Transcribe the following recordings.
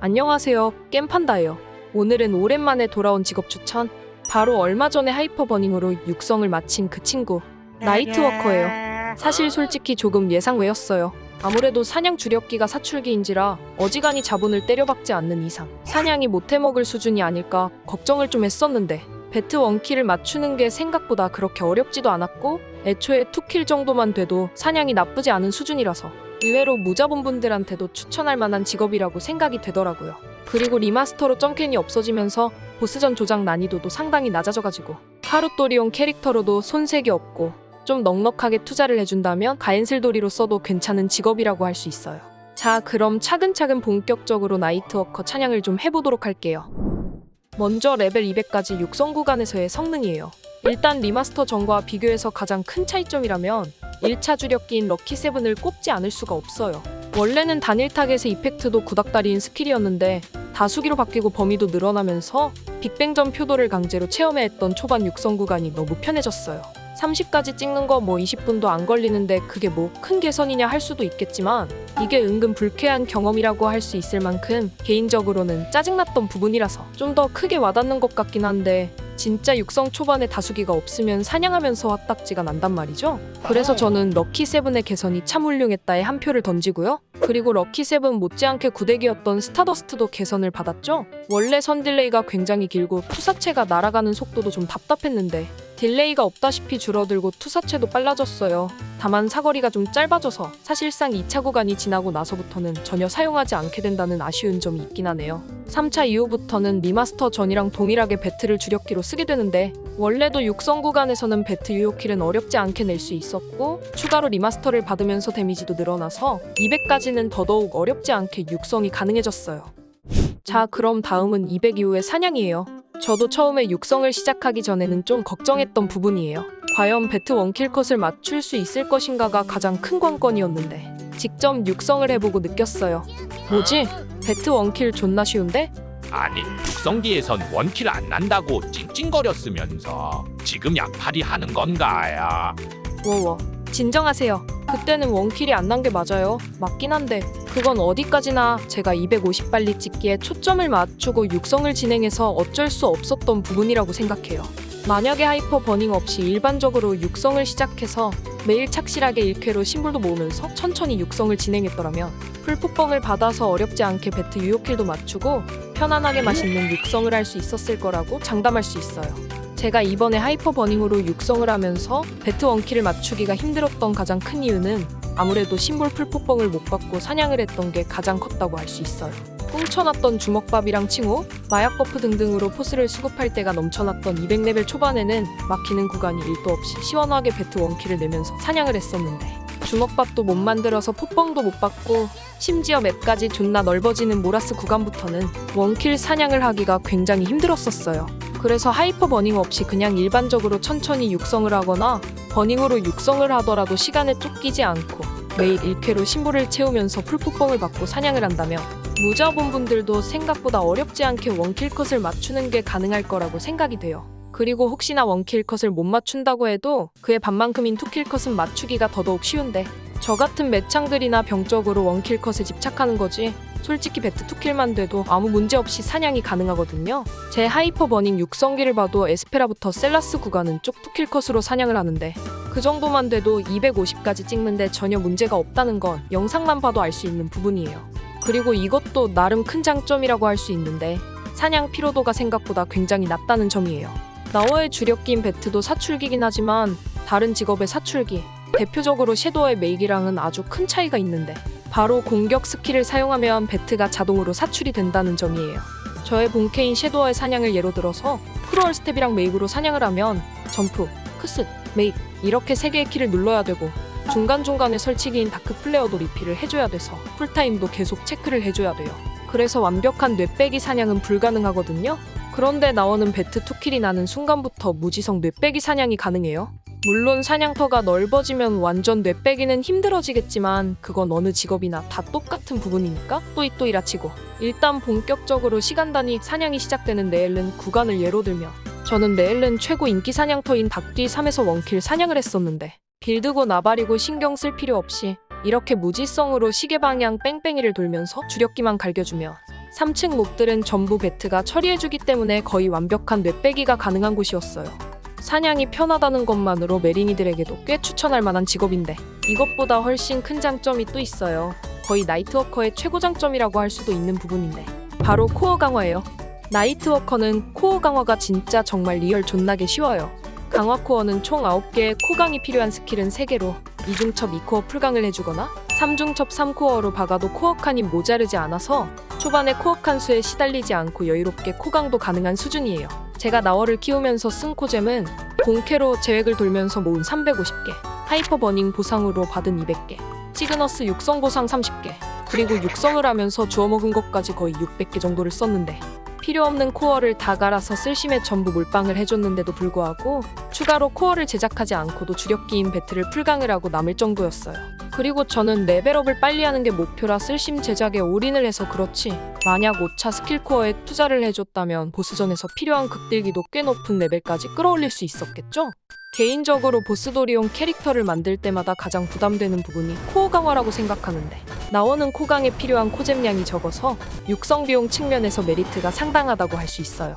안녕하세요. 겜판다예요. 오늘은 오랜만에 돌아온 직업 추천. 바로 얼마 전에 하이퍼버닝으로 육성을 마친 그 친구. 나이트워커예요. 사실 솔직히 조금 예상 외였어요. 아무래도 사냥 주력기가 사출기인지라 어지간히 자본을 때려박지 않는 이상 사냥이 못해먹을 수준이 아닐까 걱정을 좀 했었는데 배트 원킬을 맞추는 게 생각보다 그렇게 어렵지도 않았고 애초에 투킬 정도만 돼도 사냥이 나쁘지 않은 수준이라서 의외로 무자본분들한테도 추천할 만한 직업이라고 생각이 되더라고요. 그리고 리마스터로 점캔이 없어지면서 보스전 조작 난이도도 상당히 낮아져가지고 하루토리온 캐릭터로도 손색이 없고 좀 넉넉하게 투자를 해준다면 가엔슬도리로 써도 괜찮은 직업이라고 할 수 있어요. 자, 그럼 차근차근 본격적으로 나이트워커 찬양을 좀 해보도록 할게요. 먼저 레벨 200까지 육성 구간에서의 성능이에요. 일단 리마스터 전과 비교해서 가장 큰 차이점이라면 1차 주력기인 럭키세븐을 꼽지 않을 수가 없어요. 원래는 단일 타겟의 이펙트도 구닥다리인 스킬이었는데 다수기로 바뀌고 범위도 늘어나면서 빅뱅전 표도를 강제로 체험해 했던 초반 육성 구간이 너무 편해졌어요. 30까지 찍는 거 뭐 20분도 안 걸리는데 그게 뭐 큰 개선이냐 할 수도 있겠지만 이게 은근 불쾌한 경험이라고 할 수 있을 만큼 개인적으로는 짜증났던 부분이라서 좀 더 크게 와닿는 것 같긴 한데 진짜 육성 초반에 다수기가 없으면 사냥하면서 헛딱지가 난단 말이죠. 그래서 저는 럭키 세븐의 개선이 참 훌륭했다에 한 표를 던지고요. 그리고 럭키 세븐 못지않게 구대기였던 스타더스트도 개선을 받았죠. 원래 선 딜레이가 굉장히 길고 투사체가 날아가는 속도도 좀 답답했는데 딜레이가 없다시피 줄어들고 투사체도 빨라졌어요. 다만 사거리가 좀 짧아져서 사실상 2차 구간이 지나고 나서부터는 전혀 사용하지 않게 된다는 아쉬운 점이 있긴 하네요. 3차 이후부터는 리마스터 전이랑 동일하게 배트를 주력기로 쓰게 되는데 원래도 육성 구간에서는 배트 유효킬은 어렵지 않게 낼 수 있었고 추가로 리마스터를 받으면서 데미지도 늘어나서 200까지는 더더욱 어렵지 않게 육성이 가능해졌어요. 자 그럼 다음은 200 이후의 사냥이에요. 저도 처음에 육성을 시작하기 전에는 좀 걱정했던 부분이에요. 과연 배트 원킬 컷을 맞출 수 있을 것인가가 가장 큰 관건이었는데 직접 육성을 해보고 느꼈어요. 뭐지? 배트 원킬 존나 쉬운데? 아니 육성기에선 원킬 안 난다고 찡찡거렸으면서 지금 약팔이 하는 건가야 워워 진정하세요. 그때는 원킬이 안 난 게 맞아요. 맞긴 한데 그건 어디까지나 제가 250 빨리 찍기에 초점을 맞추고 육성을 진행해서 어쩔 수 없었던 부분이라고 생각해요. 만약에 하이퍼 버닝 없이 일반적으로 육성을 시작해서 매일 착실하게 1쾌로 심볼도 모으면서 천천히 육성을 진행했더라면 풀풋뻥을 받아서 어렵지 않게 배트 유효킬도 맞추고 편안하게 맛있는 육성을 할 수 있었을 거라고 장담할 수 있어요. 제가 이번에 하이퍼 버닝으로 육성을 하면서 배트 원키를 맞추기가 힘들었던 가장 큰 이유는 아무래도 심볼 풀포뻥을 못 받고 사냥을 했던 게 가장 컸다고 할 수 있어요. 꽁쳐놨던 주먹밥이랑 칭호, 마약 버프 등등으로 포스를 수급할 때가 넘쳐났던 200레벨 초반에는 막히는 구간이 1도 없이 시원하게 배트 원키를 내면서 사냥을 했었는데 주먹밥도 못 만들어서 포뻥도 못 받고 심지어 맵까지 존나 넓어지는 모라스 구간부터는 원킬 사냥을 하기가 굉장히 힘들었었어요. 그래서 하이퍼 버닝 없이 그냥 일반적으로 천천히 육성을 하거나 버닝으로 육성을 하더라도 시간에 쫓기지 않고 매일 1쾌로 심볼을 채우면서 풀포뻥을 받고 사냥을 한다면 무자본분들도 생각보다 어렵지 않게 원킬 컷을 맞추는 게 가능할 거라고 생각이 돼요. 그리고 혹시나 원킬 컷을 못 맞춘다고 해도 그의 반만큼인 투킬 컷은 맞추기가 더더욱 쉬운데 저 같은 매창들이나 병적으로 원킬 컷에 집착하는 거지 솔직히 배트 투킬만 돼도 아무 문제 없이 사냥이 가능하거든요. 제 하이퍼 버닝 육성기를 봐도 에스페라부터 셀라스 구간은 쪽 투킬 컷으로 사냥을 하는데 그 정도만 돼도 250까지 찍는데 전혀 문제가 없다는 건 영상만 봐도 알 수 있는 부분이에요. 그리고 이것도 나름 큰 장점이라고 할 수 있는데 사냥 피로도가 생각보다 굉장히 낮다는 점이에요. 나워의 주력기인 배트도 사출기긴 하지만 다른 직업의 사출기, 대표적으로 섀도우의 메이기랑은 아주 큰 차이가 있는데 바로 공격 스킬을 사용하면 배트가 자동으로 사출이 된다는 점이에요. 저의 본캐인 섀도우의 사냥을 예로 들어서 크로얼 스텝이랑 메이브로 사냥을 하면 점프, 크스, 메이브 이렇게 세 개의 키를 눌러야 되고 중간중간에 설치기인 다크 플레어도 리필을 해줘야 돼서 풀타임도 계속 체크를 해줘야 돼요. 그래서 완벽한 뇌빼기 사냥은 불가능하거든요. 그런데 나오는 배트 투킬이 나는 순간부터 무지성 뇌빼기 사냥이 가능해요. 물론 사냥터가 넓어지면 완전 뇌빼기는 힘들어지겠지만 그건 어느 직업이나 다 똑같은 부분이니까 또이또이라치고 일단 본격적으로 시간 단위 사냥이 시작되는 네엘른 구간을 예로 들면 저는 네엘른 최고 인기 사냥터인 닭뒤 3에서 원킬 사냥을 했었는데 빌드고 나발이고 신경 쓸 필요 없이 이렇게 무지성으로 시계 방향 뺑뺑이를 돌면서 주력기만 갈겨주면 3층 몹들은 전부 베트가 처리해주기 때문에 거의 완벽한 뇌빼기가 가능한 곳이었어요. 사냥이 편하다는 것만으로 메리니들에게도 꽤 추천할 만한 직업인데 이것보다 훨씬 큰 장점이 또 있어요. 거의 나이트워커의 최고 장점이라고 할 수도 있는 부분인데 바로 코어 강화예요. 나이트워커는 코어 강화가 진짜 정말 리얼 존나게 쉬워요. 강화 코어는 총 9개의 코강이 필요한 스킬은 3개로 이중첩 2코어 풀강을 해주거나 3중첩 3코어로 박아도 코어 칸이 모자르지 않아서 초반에 코어 칸 수에 시달리지 않고 여유롭게 코강도 가능한 수준이에요. 제가 나월을 키우면서 쓴 코잼은 본캐로 제획을 돌면서 모은 350개, 하이퍼 버닝 보상으로 받은 200개, 시그너스 육성 보상 30개, 그리고 육성을 하면서 주워 먹은 것까지 거의 600개 정도를 썼는데 필요 없는 코어를 다 갈아서 쓸심에 전부 몰빵을 해줬는데도 불구하고 추가로 코어를 제작하지 않고도 주력기인 배틀을 풀강을 하고 남을 정도였어요. 그리고 저는 레벨업을 빨리 하는 게 목표라 쓸심 제작에 올인을 해서 그렇지 만약 5차 스킬 코어에 투자를 해줬다면 보스전에서 필요한 극딜기도 꽤 높은 레벨까지 끌어올릴 수 있었겠죠? 개인적으로 보스돌이용 캐릭터를 만들 때마다 가장 부담되는 부분이 코어 강화라고 생각하는데 나오는 코강에 필요한 코잼량이 적어서 육성 비용 측면에서 메리트가 상당하다고 할 수 있어요.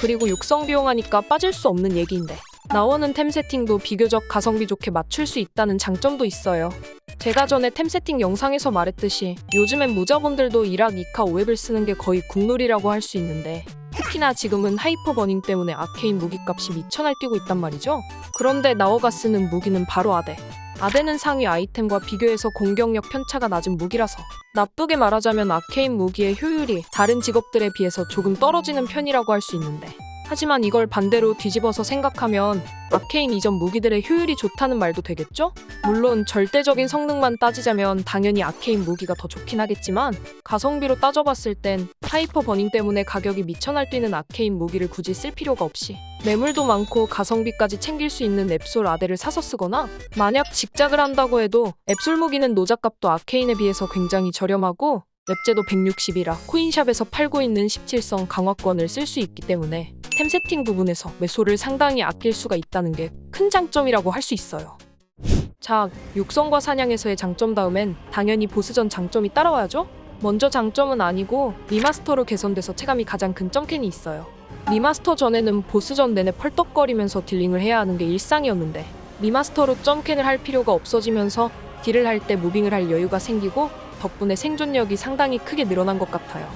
그리고 육성 비용 하니까 빠질 수 없는 얘기인데 나오는 템 세팅도 비교적 가성비 좋게 맞출 수 있다는 장점도 있어요. 제가 전에 템 세팅 영상에서 말했듯이 요즘엔 무자본들도 1학 2카 5웹을 쓰는 게 거의 국룰이라고 할 수 있는데 특히나 지금은 하이퍼 버닝 때문에 아케인 무기값이 미천알 뛰고 있단 말이죠. 그런데 나오가 쓰는 무기는 바로 아데. 아데는 상위 아이템과 비교해서 공격력 편차가 낮은 무기라서 나쁘게 말하자면 아케인 무기의 효율이 다른 직업들에 비해서 조금 떨어지는 편이라고 할 수 있는데 하지만 이걸 반대로 뒤집어서 생각하면 아케인 이전 무기들의 효율이 좋다는 말도 되겠죠? 물론 절대적인 성능만 따지자면 당연히 아케인 무기가 더 좋긴 하겠지만 가성비로 따져봤을 땐 하이퍼 버닝 때문에 가격이 미천할 뛰는 아케인 무기를 굳이 쓸 필요가 없이 매물도 많고 가성비까지 챙길 수 있는 앱솔 아데를 사서 쓰거나 만약 직작을 한다고 해도 앱솔 무기는 노작값도 아케인에 비해서 굉장히 저렴하고 랩제도 160이라 코인샵에서 팔고 있는 17성 강화권을 쓸 수 있기 때문에 템 세팅 부분에서 매소를 상당히 아낄 수가 있다는 게 큰 장점이라고 할 수 있어요. 자, 육성과 사냥에서의 장점 다음엔 당연히 보스전 장점이 따라와야죠? 먼저 장점은 아니고 리마스터로 개선돼서 체감이 가장 큰 점캔이 있어요. 리마스터 전에는 보스전 내내 펄떡거리면서 딜링을 해야 하는 게 일상이었는데 리마스터로 점캔을 할 필요가 없어지면서 딜을 할 때 무빙을 할 여유가 생기고 덕분에 생존력이 상당히 크게 늘어난 것 같아요.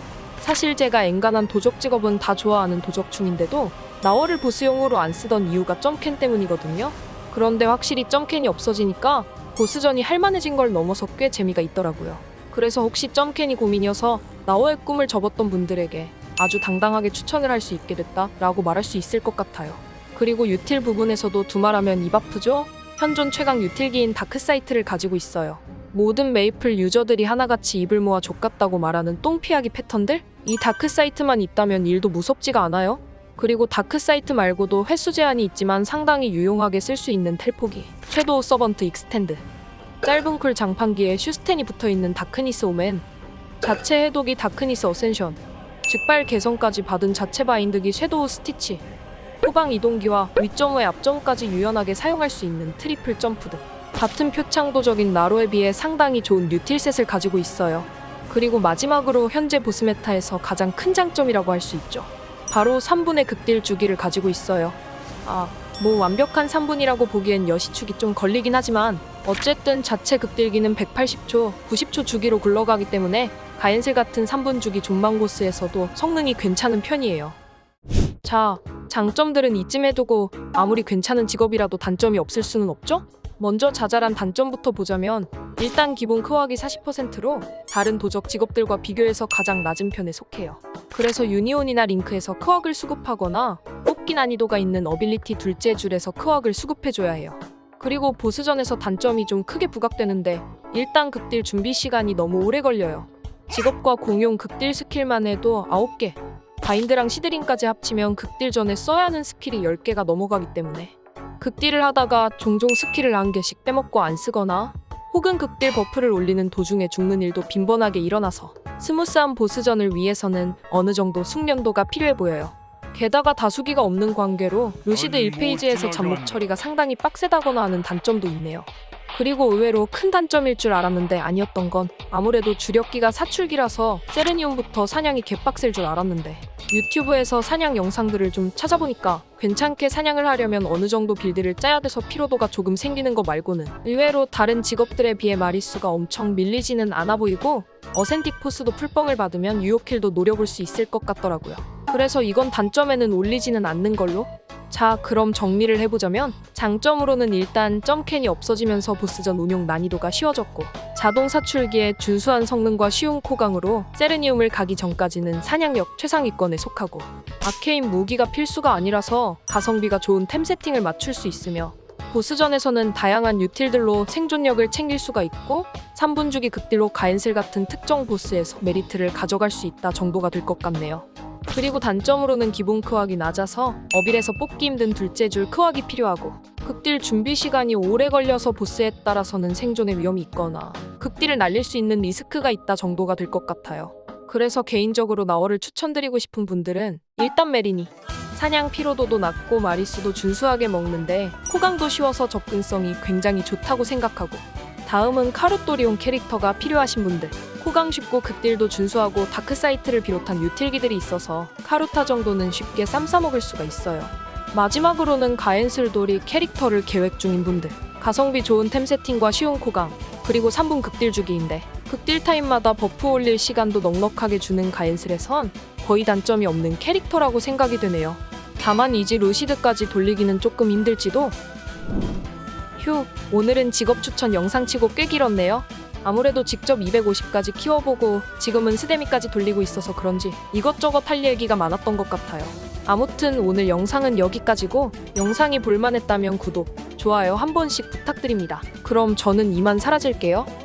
사실 제가 엔간한 도적 직업은 다 좋아하는 도적충인데도 나월을 보스용으로 안 쓰던 이유가 점캔 때문이거든요. 그런데 확실히 점캔이 없어지니까 보스전이 할만해진 걸 넘어서 꽤 재미가 있더라고요. 그래서 혹시 점캔이 고민이어서 나월의 꿈을 접었던 분들에게 아주 당당하게 추천을 할 수 있게 됐다라고 말할 수 있을 것 같아요. 그리고 유틸 부분에서도 두말하면 입 아프죠? 현존 최강 유틸기인 다크사이트를 가지고 있어요. 모든 메이플 유저들이 하나같이 입을 모아 족같다고 말하는 똥피하기 패턴들? 이 다크 사이트만 있다면 일도 무섭지가 않아요. 그리고 다크 사이트 말고도 횟수 제한이 있지만 상당히 유용하게 쓸 수 있는 텔포기 섀도우 서번트 익스텐드 짧은 쿨 장판기에 슈스텐이 붙어있는 다크니스 오멘 자체 해독이 다크니스 어센션 즉발 개선까지 받은 자체 바인드기 섀도우 스티치 후방 이동기와 위점의 앞점까지 유연하게 사용할 수 있는 트리플 점프 등 같은 표창도적인 나로에 비해 상당히 좋은 뉴틸셋을 가지고 있어요. 그리고 마지막으로 현재 보스 메타에서 가장 큰 장점이라고 할 수 있죠. 바로 3분의 극딜 주기를 가지고 있어요. 아, 뭐 완벽한 3분이라고 보기엔 여시축이 좀 걸리긴 하지만 어쨌든 자체 극딜기는 180초, 90초 주기로 굴러가기 때문에 가엔슬 같은 3분 주기 존망고스에서도 성능이 괜찮은 편이에요. 자, 장점들은 이쯤에 두고 아무리 괜찮은 직업이라도 단점이 없을 수는 없죠? 먼저 자잘한 단점부터 보자면 일단 기본 크왁이 40%로 다른 도적 직업들과 비교해서 가장 낮은 편에 속해요. 그래서 유니온이나 링크에서 크왁을 수급하거나 뽑기 난이도가 있는 어빌리티 둘째 줄에서 크왁을 수급해줘야 해요. 그리고 보스전에서 단점이 좀 크게 부각되는데 일단 극딜 준비 시간이 너무 오래 걸려요. 직업과 공용 극딜 스킬만 해도 9개, 바인드랑 시드링까지 합치면 극딜 전에 써야 하는 스킬이 10개가 넘어가기 때문에 극딜을 하다가 종종 스킬을 한 개씩 빼먹고 안 쓰거나 혹은 극딜 버프를 올리는 도중에 죽는 일도 빈번하게 일어나서 스무스한 보스전을 위해서는 어느 정도 숙련도가 필요해 보여요. 게다가 다수기가 없는 관계로 루시드 1페이지에서 잡목 처리가 상당히 빡세다거나 하는 단점도 있네요. 그리고 의외로 큰 단점일 줄 알았는데 아니었던 건 아무래도 주력기가 사출기라서 세레니움부터 사냥이 개빡셀 줄 알았는데 유튜브에서 사냥 영상들을 좀 찾아보니까 괜찮게 사냥을 하려면 어느 정도 빌드를 짜야 돼서 피로도가 조금 생기는 거 말고는 의외로 다른 직업들에 비해 마리수가 엄청 밀리지는 않아 보이고 어센틱 포스도 풀뻥을 받으면 유효킬도 노려볼 수 있을 것 같더라고요. 그래서 이건 단점에는 올리지는 않는 걸로 자, 그럼 정리를 해보자면 장점으로는 일단 점캔이 없어지면서 보스전 운용 난이도가 쉬워졌고 자동 사출기의 준수한 성능과 쉬운 코강으로 세르니움을 가기 전까지는 사냥력 최상위권에 속하고 아케인 무기가 필수가 아니라서 가성비가 좋은 템 세팅을 맞출 수 있으며 보스전에서는 다양한 유틸들로 생존력을 챙길 수가 있고 3분 주기 극딜로 가엔슬 같은 특정 보스에서 메리트를 가져갈 수 있다 정도가 될 것 같네요. 그리고 단점으로는 기본 크왁이 낮아서 어빌에서 뽑기 힘든 둘째 줄 크왁이 필요하고 극딜 준비 시간이 오래 걸려서 보스에 따라서는 생존의 위험이 있거나 극딜을 날릴 수 있는 리스크가 있다 정도가 될 것 같아요. 그래서 개인적으로 나월을 추천드리고 싶은 분들은 일단 메리니 사냥 피로도도 낮고 마리수도 준수하게 먹는데 코강도 쉬워서 접근성이 굉장히 좋다고 생각하고 다음은 카루토리온 캐릭터가 필요하신 분들 코강 쉽고 극딜도 준수하고 다크사이트를 비롯한 유틸기들이 있어서 카루타 정도는 쉽게 쌈 싸먹을 수가 있어요. 마지막으로는 가엔슬돌이 캐릭터를 계획 중인 분들 가성비 좋은 템 세팅과 쉬운 코강 그리고 3분 극딜 주기인데 극딜 타임마다 버프 올릴 시간도 넉넉하게 주는 가엔슬에선 거의 단점이 없는 캐릭터라고 생각이 되네요. 다만 이지 루시드까지 돌리기는 조금 힘들지도 휴 오늘은 직업 추천 영상치고 꽤 길었네요. 아무래도 직접 250까지 키워보고 지금은 스데미까지 돌리고 있어서 그런지 이것저것 할 얘기가 많았던 것 같아요. 아무튼 오늘 영상은 여기까지고 영상이 볼만했다면 구독, 좋아요 한 번씩 부탁드립니다. 그럼 저는 이만 사라질게요.